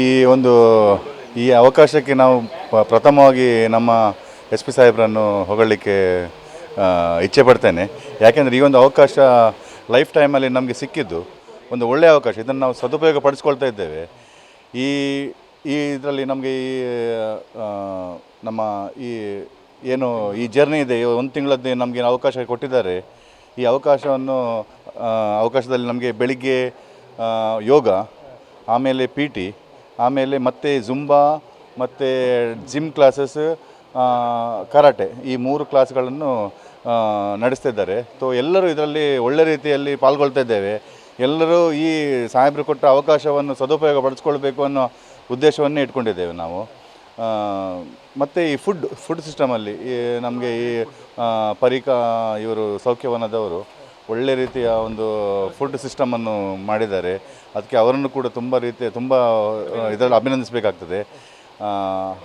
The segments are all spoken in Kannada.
ಈ ಒಂದು, ಈ ಅವಕಾಶಕ್ಕೆ ನಾವು ಪ್ರಥಮವಾಗಿ ನಮ್ಮ ಎಸ್ ಪಿ ಸಾಹೇಬ್ರನ್ನು ಹೊಗಳಲಿಕ್ಕೆ ಇಚ್ಛೆ ಪಡ್ತೇನೆ. ಯಾಕೆಂದರೆ ಈ ಒಂದು ಅವಕಾಶ ಲೈಫ್ ಟೈಮಲ್ಲಿ ನಮಗೆ ಸಿಕ್ಕಿದ್ದು ಒಂದು ಒಳ್ಳೆಯ ಅವಕಾಶ. ಇದನ್ನು ನಾವು ಸದುಪಯೋಗ ಪಡಿಸ್ಕೊಳ್ತಾ ಇದ್ದೇವೆ. ಈ ಈ ಇದರಲ್ಲಿ ನಮಗೆ ಈ ನಮ್ಮ ಈ, ಏನು, ಈ ಜರ್ನಿ ಇದೆ ಒಂದು ತಿಂಗಳದ್ದು ನಮಗೆ ಅವಕಾಶ ಕೊಟ್ಟಿದ್ದಾರೆ. ಈ ಅವಕಾಶವನ್ನು ಅವಕಾಶದಲ್ಲಿ ನಮಗೆ ಬೆಳಿಗ್ಗೆ ಯೋಗ, ಆಮೇಲೆ ಪಿ ಟಿ ಆಮೇಲೆ ಮತ್ತೆ ಜುಂಬಾ ಮತ್ತು ಜಿಮ್ ಕ್ಲಾಸಸ್ ಕರಾಟೆ ಈ ಮೂರು ಕ್ಲಾಸ್ಗಳನ್ನು ನಡೆಸ್ತಿದ್ದಾರೆ ಸೊ ಎಲ್ಲರೂ ಇದರಲ್ಲಿ ಒಳ್ಳೆ ರೀತಿಯಲ್ಲಿ ಪಾಲ್ಗೊಳ್ತಾ ಇದ್ದೇವೆ. ಎಲ್ಲರೂ ಈ ಸಾಹೇಬರು ಕೊಟ್ಟ ಅವಕಾಶವನ್ನು ಸದುಪಯೋಗ ಪಡಿಸ್ಕೊಳ್ಬೇಕು ಅನ್ನೋ ಉದ್ದೇಶವನ್ನೇ ಇಟ್ಕೊಂಡಿದ್ದೇವೆ ನಾವು. ಮತ್ತು ಈ ಫುಡ್ ಫುಡ್ ಸಿಸ್ಟಮಲ್ಲಿ ನಮಗೆ ಈ ಪರಿಕ, ಇವರು ಸೌಖ್ಯವನದವರು ಒಳ್ಳೆ ರೀತಿಯ ಒಂದು ಫುಡ್ ಸಿಸ್ಟಮನ್ನು ಮಾಡಿದ್ದಾರೆ. ಅದಕ್ಕೆ ಅವರನ್ನು ಕೂಡ ತುಂಬ ರೀತಿಯ ತುಂಬ ಇದರಲ್ಲಿ ಅಭಿನಂದಿಸಬೇಕಾಗ್ತದೆ.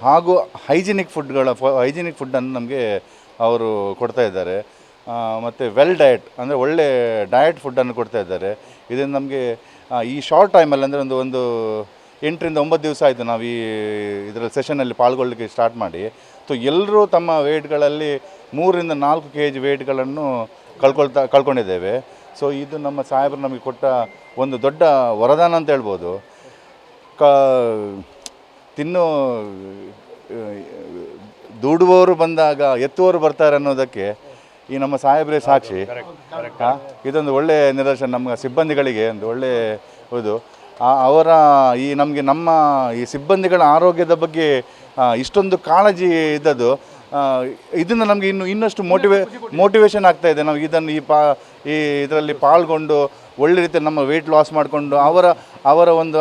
ಹಾಗೂ ಹೈಜಿನಿಕ್ ಫುಡ್ಗಳ ಹೈಜಿನಿಕ್ ಫುಡ್ಡನ್ನು ನಮಗೆ ಅವರು ಕೊಡ್ತಾ ಇದ್ದಾರೆ. ಮತ್ತು ವೆಲ್ ಡಯಟ್ ಅಂದರೆ ಒಳ್ಳೆ ಡಯಟ್ ಫುಡ್ಡನ್ನು ಕೊಡ್ತಾ ಇದ್ದಾರೆ. ಇದರಿಂದ ನಮಗೆ ಈ ಶಾರ್ಟ್ ಟೈಮಲ್ಲಿ ಅಂದರೆ ಒಂದು ಒಂದು ಎಂಟರಿಂದ ಒಂಬತ್ತು ದಿವಸ ಆಯಿತು ನಾವು ಈ ಇದರ ಸೆಷನಲ್ಲಿ ಪಾಲ್ಗೊಳ್ಳಲಿಕ್ಕೆ ಸ್ಟಾರ್ಟ್ ಮಾಡಿ. ಸೊ ಎಲ್ಲರೂ ತಮ್ಮ ವೇಟ್ಗಳಲ್ಲಿ ಮೂರರಿಂದ ನಾಲ್ಕು ಕೆ ಜಿ ವೇಟ್ಗಳನ್ನು ಕಳ್ಕೊಳ್ತಾ ಕಳ್ಕೊಂಡಿದ್ದೇವೆ. ಸೊ ಇದು ನಮ್ಮ ಸಾಹೇಬರು ನಮಗೆ ಕೊಟ್ಟ ಒಂದು ದೊಡ್ಡ ವರದಾನ ಅಂತ ಹೇಳ್ಬೋದು. ಕ ತಿನ್ನು ದುಡುವವರು ಬಂದಾಗ ಎತ್ತುವವರು ಬರ್ತಾರೆ ಅನ್ನೋದಕ್ಕೆ ಈ ನಮ್ಮ ಸಾಹೇಬರೇ ಸಾಕ್ಷಿ? ಇದೊಂದು ಒಳ್ಳೆ ನಿದರ್ಶನ ನಮ್ಮ ಸಿಬ್ಬಂದಿಗಳಿಗೆ ಒಂದು ಒಳ್ಳೆ ಇದು. ಅವರ ಈ ನಮಗೆ ನಮ್ಮ ಈ ಸಿಬ್ಬಂದಿಗಳ ಆರೋಗ್ಯದ ಬಗ್ಗೆ ಇಷ್ಟೊಂದು ಕಾಳಜಿ ಇದ್ದದ್ದು. ಇದನ್ನು ನಮಗೆ ಇನ್ನು ಇನ್ನಷ್ಟು ಮೋಟಿವೇ ಮೋಟಿವೇಶನ್ ಆಗ್ತಾ ಇದೆ. ನಾವು ಇದನ್ನು ಈ ಪಾ ಈ ಇದರಲ್ಲಿ ಪಾಲ್ಗೊಂಡು ಒಳ್ಳೆ ರೀತಿಯಲ್ಲಿ ನಮ್ಮ ವೆಯ್ಟ್ ಲಾಸ್ ಮಾಡಿಕೊಂಡು ಅವರ ಅವರ ಒಂದು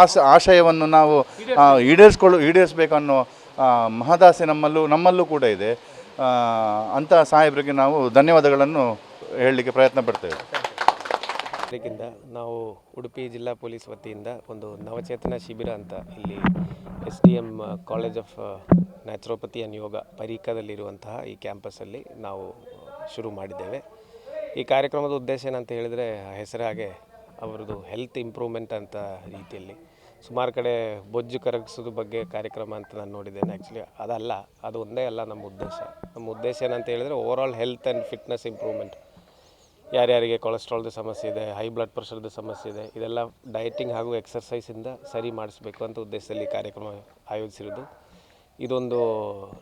ಆಸ ಆಶಯವನ್ನು ನಾವು ಈಡೇರಿಸ್ಕೊಳ್ಳು ಈಡೇರಿಸಬೇಕನ್ನೋ ಮಹದಾಸೆ ನಮ್ಮಲ್ಲೂ ನಮ್ಮಲ್ಲೂ ಕೂಡ ಇದೆ. ಅಂತ ಸಾಹೇಬರಿಗೆ ನಾವು ಧನ್ಯವಾದಗಳನ್ನು ಹೇಳಲಿಕ್ಕೆ ಪ್ರಯತ್ನ ಪಡ್ತೇವೆ ನಾವು ಉಡುಪಿ ಜಿಲ್ಲಾ ಪೊಲೀಸ್ ವತಿಯಿಂದ ಒಂದು ನವಚೇತನ ಶಿಬಿರ ಅಂತ ಇಲ್ಲಿ S D M college of naturopathy and yoga ಪರೀಕದಲ್ಲಿರುವಂತಹ ಈ ಕ್ಯಾಂಪಸ್ಸಲ್ಲಿ ನಾವು ಶುರು ಮಾಡಿದ್ದೇವೆ. ಈ ಕಾರ್ಯಕ್ರಮದ ಉದ್ದೇಶ ಏನಂತ ಹೇಳಿದರೆ ಹೆಸರು ಹಾಗೆ ಅವರದು ಹೆಲ್ತ್ ಇಂಪ್ರೂವ್ಮೆಂಟ್ ಅಂತ ರೀತಿಯಲ್ಲಿ. ಸುಮಾರು ಕಡೆ ಬೊಜ್ಜು ಕರಗಿಸೋದು ಬಗ್ಗೆ ಕಾರ್ಯಕ್ರಮ ಅಂತ ನಾನು ನೋಡಿದ್ದೇನೆ ಆ್ಯಕ್ಚುಲಿ ಅದಲ್ಲ, ಅದು ಒಂದೇ ಅಲ್ಲ ನಮ್ಮ ಉದ್ದೇಶ. ನಮ್ಮ ಉದ್ದೇಶ ಏನಂತ ಹೇಳಿದರೆ overall health and fitness improvement ಯಾರ್ಯಾರಿಗೆ ಕೊಲೆಸ್ಟ್ರಾಲ್ದು ಸಮಸ್ಯೆ ಇದೆ ಹೈ ಬ್ಲಡ್ ಪ್ರೆಷರ್ದು ಸಮಸ್ಯೆ ಇದೆ, ಇದೆಲ್ಲ ಡಯಟಿಂಗ್ ಹಾಗೂ ಎಕ್ಸರ್ಸೈಸಿಂದ ಸರಿ ಮಾಡಿಸ್ಬೇಕು ಅಂತ ಉದ್ದೇಶದಲ್ಲಿ ಕಾರ್ಯಕ್ರಮ ಆಯೋಜಿಸಿರೋದು ಇದೊಂದು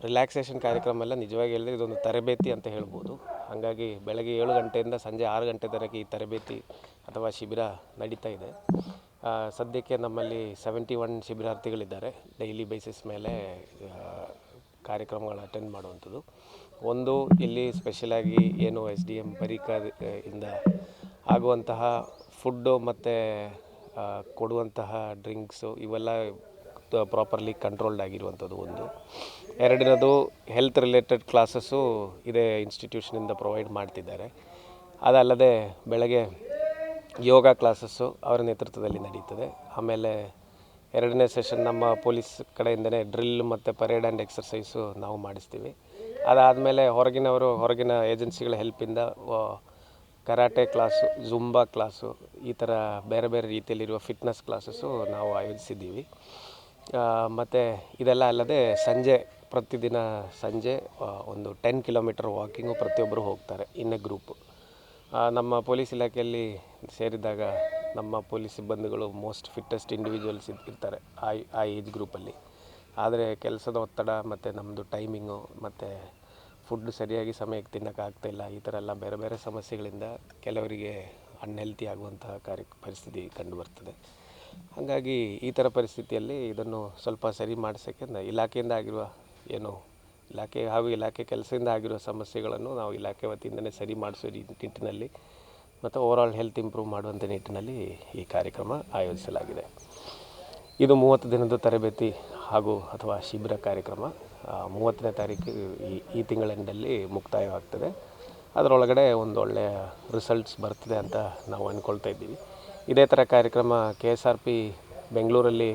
ರಿಲ್ಯಾಕ್ಸೇಷನ್ ಕಾರ್ಯಕ್ರಮ ಅಲ್ಲ, ನಿಜವಾಗಿ ಹೇಳಿದ್ರೆ ಇದೊಂದು ತರಬೇತಿ ಅಂತ ಹೇಳ್ಬೋದು. ಹಾಗಾಗಿ ಬೆಳಗ್ಗೆ ಏಳು ಗಂಟೆಯಿಂದ ಸಂಜೆ ಆರು ಗಂಟೆ ತನಕ ಈ ತರಬೇತಿ ಅಥವಾ ಶಿಬಿರ ನಡೀತಾ ಇದೆ. ಸದ್ಯಕ್ಕೆ ನಮ್ಮಲ್ಲಿ ಸೆವೆಂಟಿ ಒನ್ ಶಿಬಿರಾರ್ಥಿಗಳಿದ್ದಾರೆ. ಡೈಲಿ ಬೇಸಿಸ್ ಮೇಲೆ ಕಾರ್ಯಕ್ರಮಗಳನ್ನು ಕಾರ್ಯಕ್ರಮಗಳು ಅಟೆಂಡ್ ಮಾಡುವಂಥದ್ದು. ಒಂದು, ಇಲ್ಲಿ ಸ್ಪೆಷಲಾಗಿ ಏನು ಎಸ್ ಡಿ ಎಂ ಪರೀಕ ಇಂದ ಆಗುವಂತಹ ಫುಡ್ಡು ಮತ್ತು ಕೊಡುವಂತಹ ಡ್ರಿಂಕ್ಸು ಇವೆಲ್ಲ ಪ್ರಾಪರ್ಲಿ ಕಂಟ್ರೋಲ್ಡ್ ಆಗಿರುವಂಥದ್ದು ಒಂದು. ಎರಡನೇದು ಹೆಲ್ತ್ ರಿಲೇಟೆಡ್ ಕ್ಲಾಸಸ್ಸು ಇದೇ ಇನ್ಸ್ಟಿಟ್ಯೂಷನಿಂದ ಪ್ರೊವೈಡ್ ಮಾಡ್ತಿದ್ದಾರೆ. ಅದಲ್ಲದೆ ಬೆಳಗ್ಗೆ ಯೋಗ ಕ್ಲಾಸಸ್ಸು ಅವರ ನೇತೃತ್ವದಲ್ಲಿ ನಡೀತದೆ. ಆಮೇಲೆ ಎರಡನೇ ಸೆಷನ್ ನಮ್ಮ ಪೊಲೀಸ್ ಕಡೆಯಿಂದನೇ ಡ್ರಿಲ್ ಮತ್ತು ಪರೇಡ್ ಆ್ಯಂಡ್ ಎಕ್ಸರ್ಸೈಸು ನಾವು ಮಾಡಿಸ್ತೀವಿ. ಅದಾದಮೇಲೆ ಹೊರಗಿನವರು, ಹೊರಗಿನ ಏಜೆನ್ಸಿಗಳ ಹೆಲ್ಪಿಂದ ಕರಾಟೆ ಕ್ಲಾಸು ಜುಂಬಾ ಕ್ಲಾಸು ಈ ಥರ ಬೇರೆ ಬೇರೆ ರೀತಿಯಲ್ಲಿರುವ ಫಿಟ್ನೆಸ್ ಕ್ಲಾಸಸ್ಸು ನಾವು ಆಯೋಜಿಸಿದ್ದೀವಿ. ಮತ್ತು ಇದೆಲ್ಲ ಅಲ್ಲದೆ ಸಂಜೆ, ಪ್ರತಿದಿನ ಸಂಜೆ ಒಂದು ಟೆನ್ ಕಿಲೋಮೀಟರ್ ವಾಕಿಂಗು ಪ್ರತಿಯೊಬ್ಬರು ಹೋಗ್ತಾರೆ ಇನ್ ಗ್ರೂಪು ನಮ್ಮ ಪೊಲೀಸ್ ಇಲಾಖೆಯಲ್ಲಿ ಸೇರಿದಾಗ ನಮ್ಮ ಪೊಲೀಸ್ ಸಿಬ್ಬಂದಿಗಳು ಮೋಸ್ಟ್ ಫಿಟ್ಟೆಸ್ಟ್ ಇಂಡಿವಿಜುವಲ್ಸ್ ಇರ್ತಾರೆ, ಆ ಆ ಏಜ್ ಗ್ರೂಪಲ್ಲಿ ಆದರೆ ಕೆಲಸದ ಒತ್ತಡ ಮತ್ತು ನಮ್ಮದು ಟೈಮಿಂಗು ಮತ್ತು ಫುಡ್ ಸರಿಯಾಗಿ ಸಮಯಕ್ಕೆ ತಿನ್ನೋಕ್ಕಾಗ್ತಾಯಿಲ್ಲ ಈ ಥರ ಎಲ್ಲ ಬೇರೆ ಬೇರೆ ಸಮಸ್ಯೆಗಳಿಂದ ಕೆಲವರಿಗೆ ಅನ್ಹೆಲ್ತಿ ಆಗುವಂತಹ ಕಾರ್ಯ, ಪರಿಸ್ಥಿತಿ ಕಂಡುಬರ್ತದೆ ಹಾಗಾಗಿ ಈ ಥರ ಪರಿಸ್ಥಿತಿಯಲ್ಲಿ ಇದನ್ನು ಸ್ವಲ್ಪ ಸರಿ ಮಾಡಿಸೋಕ್ಕೆ ಇಲಾಖೆಯಿಂದ ಆಗಿರುವ ಏನು ಇಲಾಖೆ, ಹಾಗೂ ಇಲಾಖೆ ಕೆಲಸದಿಂದ ಆಗಿರುವ ಸಮಸ್ಯೆಗಳನ್ನು ನಾವು ಇಲಾಖೆ ವತಿಯಿಂದಲೇ ಸರಿ ಮಾಡಿಸೋ ನಿಟ್ಟಿನಲ್ಲಿ ಮತ್ತು ಓವರಾಲ್ ಹೆಲ್ತ್ ಇಂಪ್ರೂವ್ ಮಾಡುವಂಥ ನಿಟ್ಟಿನಲ್ಲಿ ಈ ಕಾರ್ಯಕ್ರಮ ಆಯೋಜಿಸಲಾಗಿದೆ. ಇದು ಮೂವತ್ತು ದಿನದ ತರಬೇತಿ ಹಾಗೂ ಅಥವಾ ಶಿಬಿರ ಕಾರ್ಯಕ್ರಮ. ಮೂವತ್ತನೇ ತಾರೀಕು ಈ ಈ ತಿಂಗಳಿನಲ್ಲಿ ಮುಕ್ತಾಯವಾಗ್ತದೆ. ಅದರೊಳಗಡೆ ಒಂದು ಒಳ್ಳೆಯ ರಿಸಲ್ಟ್ಸ್ ಬರ್ತದೆ ಅಂತ ನಾವು ಅಂದ್ಕೊಳ್ತಾ ಇದ್ದೀವಿ. ಇದೇ ಥರ ಕಾರ್ಯಕ್ರಮ ಕೆ ಎಸ್ ಆರ್ ಪಿ ಬೆಂಗಳೂರಲ್ಲಿ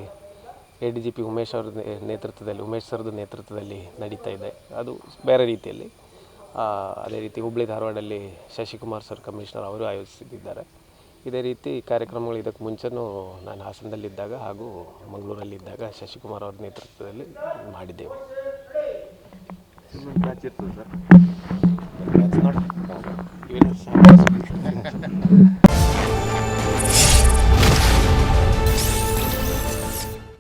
A D G P Umesh ಅವ್ರ ನೇತೃತ್ವದಲ್ಲಿ ಉಮೇಶ್ ಸರ್ದು ನೇತೃತ್ವದಲ್ಲಿ ನಡೀತಾ ಇದೆ. ಅದು ಬೇರೆ ರೀತಿಯಲ್ಲಿ ಅದೇ ರೀತಿ ಹುಬ್ಬಳ್ಳಿ ಧಾರವಾಡಲ್ಲಿ ಶಶಿಕುಮಾರ್ ಸರ್ ಕಮಿಷನರ್ ಅವರು ಆಯೋಜಿಸಿದ್ದಾರೆ. ಇದೇ ರೀತಿ ಕಾರ್ಯಕ್ರಮಗಳು ಇದಕ್ಕೆ ಮುಂಚೆನೂ ನಾನು ಹಾಸನದಲ್ಲಿದ್ದಾಗ ಹಾಗೂ ಮಂಗಳೂರಲ್ಲಿದ್ದಾಗ ಶಶಿಕುಮಾರ್ ಅವ್ರ ನೇತೃತ್ವದಲ್ಲಿ ಮಾಡಿದ್ದೆವು. ಸರ್.